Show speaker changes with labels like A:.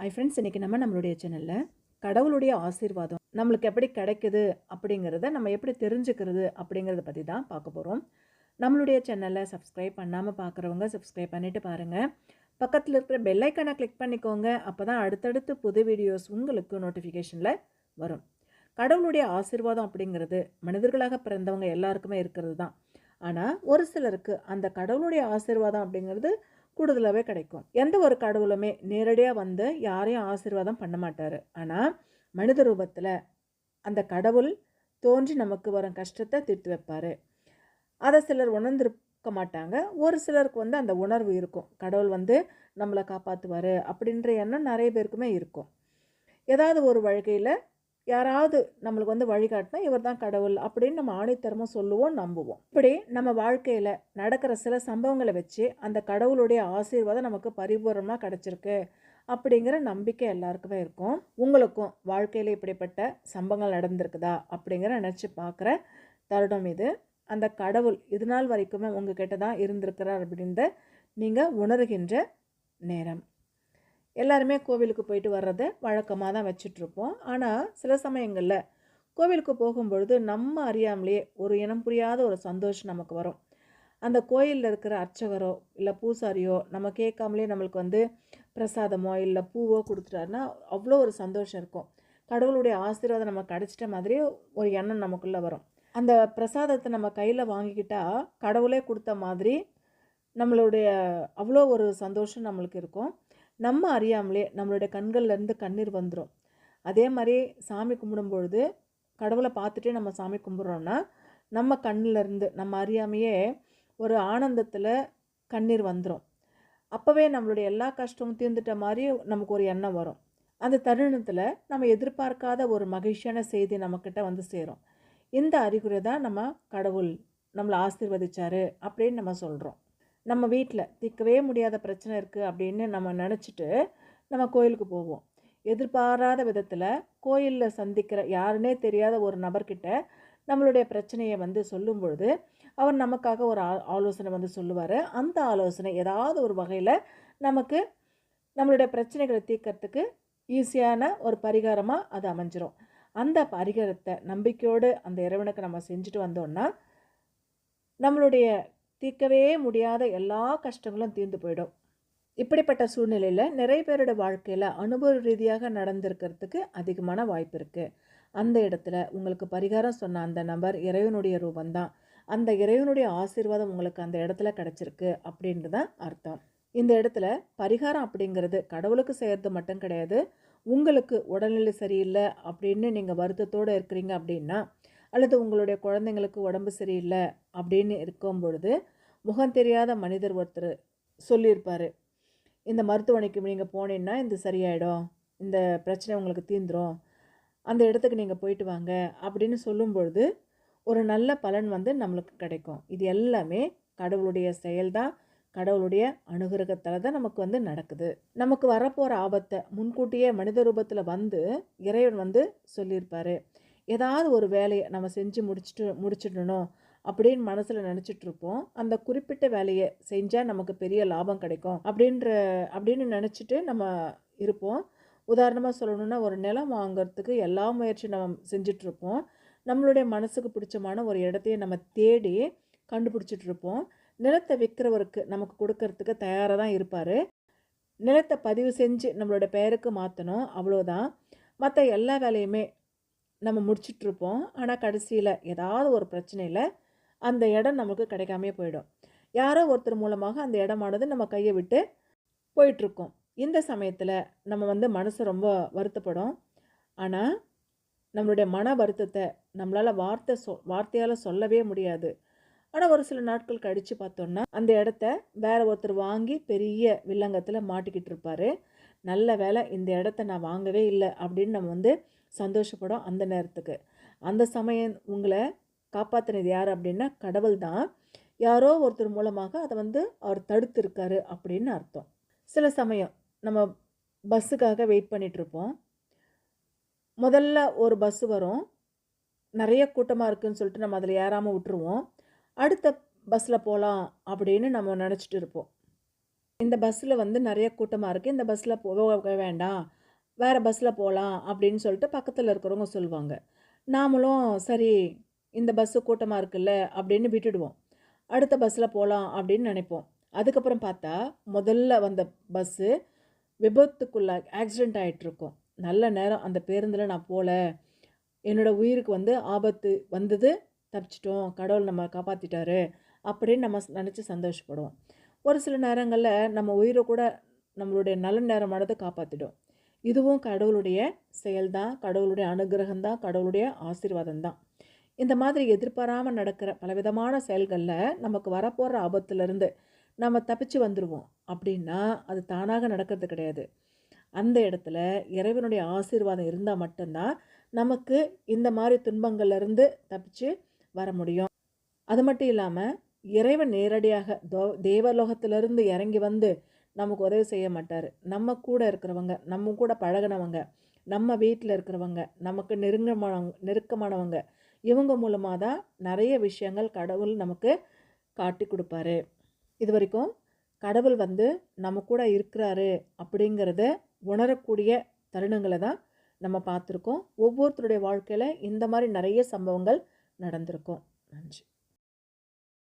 A: ஐ friends இன்றைக்கி நம்ம நம்மளுடைய சேனலில் கடவுளுடைய ஆசீர்வாதம் நம்மளுக்கு எப்படி கிடைக்குது அப்படிங்கிறத நம்ம எப்படி தெரிஞ்சுக்கிறது அப்படிங்கிறத பற்றி தான் பார்க்க போகிறோம் நம்மளுடைய சேனலை சப்ஸ்கிரைப் பண்ணாமல் பார்க்குறவங்க சப்ஸ்கிரைப் பண்ணிவிட்டு பாருங்கள் பக்கத்தில் இருக்கிற பெல்லைக்கனை கிளிக் பண்ணிக்கோங்க. அப்போ தான் அடுத்தடுத்து புது வீடியோஸ் உங்களுக்கு நோட்டிஃபிகேஷனில் வரும். கடவுளுடைய ஆசீர்வாதம் அப்படிங்கிறது மனிதர்களாக பிறந்தவங்க எல்லாருக்குமே இருக்கிறது தான். ஆனால் ஒரு சிலருக்கு அந்த கடவுளுடைய ஆசீர்வாதம் அப்படிங்கிறது கூடுதலாகவே கிடைக்கும். எந்த ஒரு கடவுளுமே நேரடியாக வந்து யாரையும் ஆசீர்வாதம் பண்ண மாட்டார். ஆனால் மனித ரூபத்தில் அந்த கடவுள் தோன்றி நமக்கு வரும் கஷ்டத்தை தீர்த்து வைப்பார். அதை சிலர் உணர்ந்திருக்க மாட்டாங்க. ஒரு சிலருக்கு வந்து அந்த உணர்வு இருக்கும். கடவுள் வந்து நம்மளை காப்பாற்றுவார் அப்படின்ற எண்ணம் நிறைய பேருக்குமே இருக்கும். ஏதாவது ஒரு வழிகையில் யாராவது நம்மளுக்கு வந்து வழிகாட்டினா இவர் தான் கடவுள் அப்படின்னு நம்ம ஆணித்தரமும் சொல்லுவோம் நம்புவோம். இப்படி நம்ம வாழ்க்கையில் நடக்கிற சில சம்பவங்களை வச்சு அந்த கடவுளுடைய ஆசீர்வாதம் நமக்கு பரிபூர்ணமாக கிடச்சிருக்கு அப்படிங்கிற நம்பிக்கை எல்லாருக்குமே இருக்கும். உங்களுக்கும் வாழ்க்கையில் இப்படிப்பட்ட சம்பவங்கள் நடந்திருக்குதா அப்படிங்கிற நினச்சி பார்க்குற தருணம் இது. அந்த கடவுள் இது நாள் வரைக்குமே உங்ககிட்ட தான் இருந்திருக்கிறார் அப்படின்ற நீங்கள் உணர்கின்ற நேரம். எல்லாருமே கோவிலுக்கு போயிட்டு வர்றதை வழக்கமாக தான் வச்சிட்ருப்போம். ஆனால் சில சமயங்களில் கோவிலுக்கு போகும்பொழுது நம்ம அறியாமலேயே ஒரு இனம் புரியாத ஒரு சந்தோஷம் நமக்கு வரும். அந்த கோயிலில் இருக்கிற அர்ச்சகரோ இல்லை பூசாரியோ நம்ம கேட்காமலே நம்மளுக்கு வந்து பிரசாதமோ இல்லை பூவோ கொடுத்துட்டாருன்னா அவ்வளோ ஒரு சந்தோஷம் இருக்கும். கடவுளுடைய ஆசீர்வாதம் நம்ம கிடச்சிட்ட மாதிரி ஒரு எண்ணம் நமக்குள்ளே வரும். அந்த பிரசாதத்தை நம்ம கையில் வாங்கிக்கிட்டால் கடவுளே கொடுத்த மாதிரி நம்மளுடைய அவ்வளோ ஒரு சந்தோஷம் நம்மளுக்கு இருக்கும். நம்ம அறியாமலே நம்மளுடைய கண்கள்லேருந்து கண்ணீர் வந்துடும் அதே மாதிரி சாமி கும்பிடும் பொழுது கடவுளை பார்த்துட்டே நம்ம சாமி கும்பிட்றோன்னா நம்ம கண்ணிலேருந்து நம்ம அறியாமையே ஒரு ஆனந்தத்தில் கண்ணீர் வந்துடும் அப்போவே நம்மளுடைய எல்லா கஷ்டமும் தீர்ந்துட்ட மாதிரி நமக்கு ஒரு எண்ணம் வரும். அந்த தருணத்தில் நம்ம எதிர்பார்க்காத ஒரு மகிழ்ச்சியான செய்தி நம்மக்கிட்ட வந்து சேரும். இந்த அறிகுறி தான் நம்ம கடவுள் நம்மளை ஆசீர்வதிச்சாரு அப்படின்னு நம்ம சொல்கிறோம் நம்ம வீட்டில் திக்கவே முடியாத பிரச்சனை இருக்குது அப்படின்னு நம்ம நினச்சிட்டு நம்ம கோயிலுக்கு போவோம். எதிர்பாராத விதத்தில் கோயிலில் சந்திக்கிற யாருனே தெரியாத ஒரு நபர்கிட்ட நம்மளுடைய பிரச்சனையை வந்து சொல்லும் பொழுது அவர் நமக்காக ஒரு ஆ ஆலோசனை வந்து சொல்லுவார். அந்த ஆலோசனை ஏதாவது ஒரு வகையில் நமக்கு நம்மளுடைய பிரச்சனைகளை தீர்க்கறதுக்கு ஈஸியான ஒரு பரிகாரமாக அது அமைஞ்சிரும். அந்த பரிகாரத்தை நம்பிக்கையோடு அந்த இறைவனுக்கு நம்ம செஞ்சுட்டு வந்தோம்னா நம்மளுடைய தீர்க்கவே முடியாத எல்லா கஷ்டங்களும் தீர்ந்து போயிடும். இப்படிப்பட்ட சூழ்நிலையில் நிறைய பேரோட வாழ்க்கையில் அனுபவ ரீதியாக நடந்திருக்கிறதுக்கு அதிகமான வாய்ப்பு இருக்குது அந்த இடத்துல உங்களுக்கு பரிகாரம் சொன்ன அந்த நபர் இறைவனுடைய ரூபந்தான் அந்த இறைவனுடைய ஆசீர்வாதம் உங்களுக்கு அந்த இடத்துல கிடச்சிருக்கு அப்படின்ட்டு தான் அர்த்தம். இந்த இடத்துல பரிகாரம் அப்படிங்கிறது கடவுளுக்கு செய்கிறது மட்டும் கிடையாது. உங்களுக்கு உடல்நிலை சரியில்லை அப்படின்னு நீங்கள் வருத்தத்தோடு இருக்கிறீங்க அப்படின்னா அல்லது உங்களுடைய குழந்தைங்களுக்கு உடம்பு சரியில்லை அப்படின்னு இருக்கும் பொழுது முகம் தெரியாத மனிதர் ஒருத்தர் சொல்லியிருப்பார். இந்த மருத்துவமனைக்கு நீங்கள் போனீங்கன்னா இந்த சரியாயிடும் இந்த பிரச்சனை உங்களுக்கு தீந்துடும் அந்த இடத்துக்கு நீங்கள் போயிட்டு வாங்க அப்படின்னு சொல்லும் பொழுது ஒரு நல்ல பலன் வந்து நம்மளுக்கு கிடைக்கும். இது எல்லாமே கடவுளுடைய செயல்தான் கடவுளுடைய அனுகிரகத்தில் தான் நமக்கு வந்து நடக்குது. நமக்கு வரப்போகிற ஆபத்தை முன்கூட்டியே மனித ரூபத்தில் வந்து இறைவன் வந்து சொல்லியிருப்பார். ஏதாவது ஒரு வேலையை நம்ம செஞ்சு முடிச்சுட்டு முடிச்சிடணும் அப்படின்னு மனசில் நினச்சிட்ருப்போம் அந்த குறிப்பிட்ட வேலையை செஞ்சால் நமக்கு பெரிய லாபம் கிடைக்கும் அப்படின்ற அப்படின்னு நினச்சிட்டு நம்ம இருப்போம். உதாரணமாக சொல்லணுன்னா ஒரு நிலம் வாங்கிறதுக்கு எல்லா முயற்சியும் நம்ம செஞ்சிட்ருப்போம் நம்மளுடைய மனசுக்கு பிடிச்சமான ஒரு இடத்தையும் நம்ம தேடி கண்டுபிடிச்சிட்ருப்போம் நிலத்தை விற்கிறவருக்கு நமக்கு கொடுக்கறதுக்கு தயாராக தான் இருப்பார். நிலத்தை பதிவு செஞ்சு நம்மளோட பெயருக்கு மாற்றணும் அவ்வளோதான் மற்ற எல்லா வேலையுமே நம்ம முடிச்சிட்ருப்போம். ஆனால் கடைசியில் ஏதாவது ஒரு பிரச்சனையில் அந்த இடம் நமக்கு கிடைக்காமே போயிடும். யாரோ ஒருத்தர் மூலமாக அந்த இடமானது நம்ம கையை விட்டு போயிட்டுருக்கோம் இந்த சமயத்தில் நம்ம வந்து மனசு ரொம்ப வருத்தப்படும். ஆனால் நம்மளுடைய மன வருத்தத்தை நம்மளால் வார்த்தை சொ வார்த்தையால் சொல்லவே முடியாது. ஆனால் ஒரு சில நாட்கள் கழித்து பார்த்தோன்னா அந்த இடத்த வேற ஒருத்தர் வாங்கி பெரிய வில்லங்கத்தில் மாட்டிக்கிட்டு இருப்பார் நல்ல வேலை இந்த இடத்த நான் வாங்கவே இல்லை அப்படின்னு நம்ம வந்து சந்தோஷப்படும் அந்த நேரத்துக்கு. அந்த சமயம் உங்களை காப்பாற்றினது யார் அப்படின்னா கடவுள் தான். யாரோ ஒருத்தர் மூலமாக அதை வந்து அவர் தடுத்திருக்காரு அப்படின்னு அர்த்தம். சில சமயம் நம்ம பஸ்ஸுக்காக வெயிட் பண்ணிகிட்ருப்போம் முதல்ல ஒரு பஸ்ஸு வரும். நிறைய கூட்டமாக இருக்குதுன்னு சொல்லிட்டு நம்ம அதில் ஏறாமல் விட்டுருவோம். அடுத்த பஸ்ஸில் போகலாம் அப்படின்னு நம்ம நினச்சிட்டு இருப்போம். இந்த பஸ்ஸில் வந்து நிறைய கூட்டமாக இருக்குது இந்த பஸ்ஸில் போக வேண்டாம். வேறு பஸ்ஸில் போகலாம் அப்படின்னு சொல்லிட்டு பக்கத்தில் இருக்கிறவங்க சொல்லுவாங்க. நாமளும் சரி இந்த பஸ்ஸு கூட்டமாக இருக்குல்ல அப்படின்னு விட்டுடுவோம். அடுத்த பஸ்ஸில் போகலாம் அப்படின்னு நினைப்போம். அதுக்கப்புறம் பார்த்தா முதல்ல வந்த பஸ்ஸு விபத்துக்குள்ள ஆக்சிடெண்ட் ஆகிட்டுருக்கோம் நல்ல நேரம் அந்த பேருந்தில் நான் போகல என்னோடய உயிருக்கு வந்து ஆபத்து வந்தது தப்பிச்சிட்டோம் கடவுள் நம்ம காப்பாற்றிட்டாரு அப்படின்னு நம்ம நினச்சி சந்தோஷப்படுவோம். ஒரு சில நேரங்களில் நம்ம உயிரை கூட நம்மளுடைய நல்ல நேரமானதை காப்பாற்றிடும் இதுவும் கடவுளுடைய செயல்தான் கடவுளுடைய அனுகிரகம் தான் கடவுளுடைய ஆசீர்வாதம் தான் இந்த மாதிரி எதிர்பாராமல் நடக்கிற பலவிதமான செயல்களில் நமக்கு வரப்போகிற ஆபத்துலேருந்து நம்ம தப்பிச்சு வந்துடுவோம் அப்படின்னா அது தானாக நடக்கிறது கிடையாது. அந்த இடத்துல இறைவனுடைய ஆசீர்வாதம் இருந்தால் மட்டும்தான் நமக்கு இந்த மாதிரி துன்பங்கள்லேருந்து தப்பிச்சு வர முடியும். அது மட்டும் இல்லாமல் இறைவன் நேரடியாக தோ தேவலோகத்திலிருந்து இறங்கி வந்து நமக்கு உதவி செய்ய மாட்டார். நம்ம கூட இருக்கிறவங்க நம்ம கூட பழகினவங்க நம்ம வீட்டில் இருக்கிறவங்க நமக்கு நெருங்கமான நெருக்கமானவங்க இவங்க மூலமாக தான் நிறைய விஷயங்கள் கடவுள் நமக்கு காட்டி கொடுப்பாரு. இது வரைக்கும் கடவுள் வந்து நம்ம கூட இருக்கிறாரு அப்படிங்கிறத உணரக்கூடிய தருணங்களை தான் நம்ம பார்த்துருக்கோம். ஒவ்வொருத்தருடைய வாழ்க்கையில் இந்த மாதிரி நிறைய சம்பவங்கள் நடந்திருக்கும். நன்றி.